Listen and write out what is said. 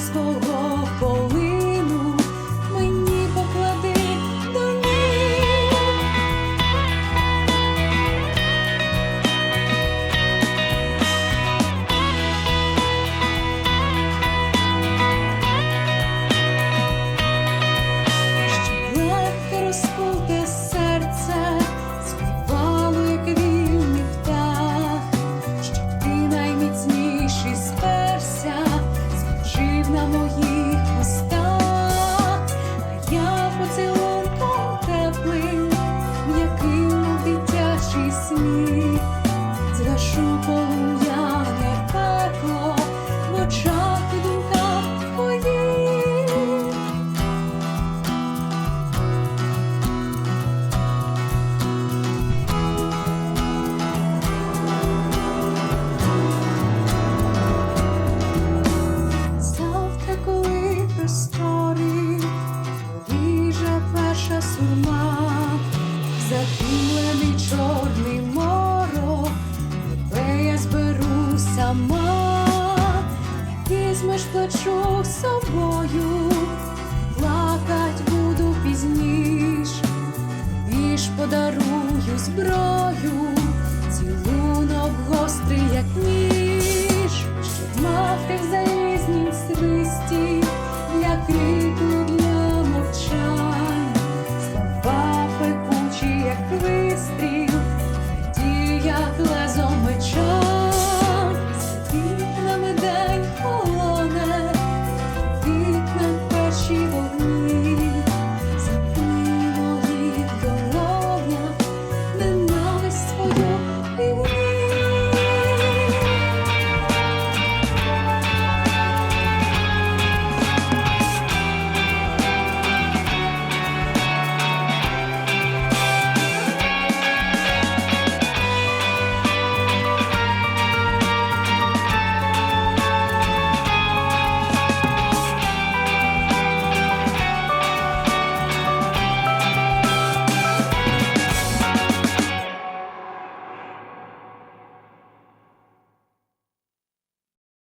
свого. сурма, захилений чорний морок, але я зберу сама, візьмеш плачок з собою, плакать буду пізніш, Віж подарую зброю, цілунок гострий, як ніж, щоб мав тих займав.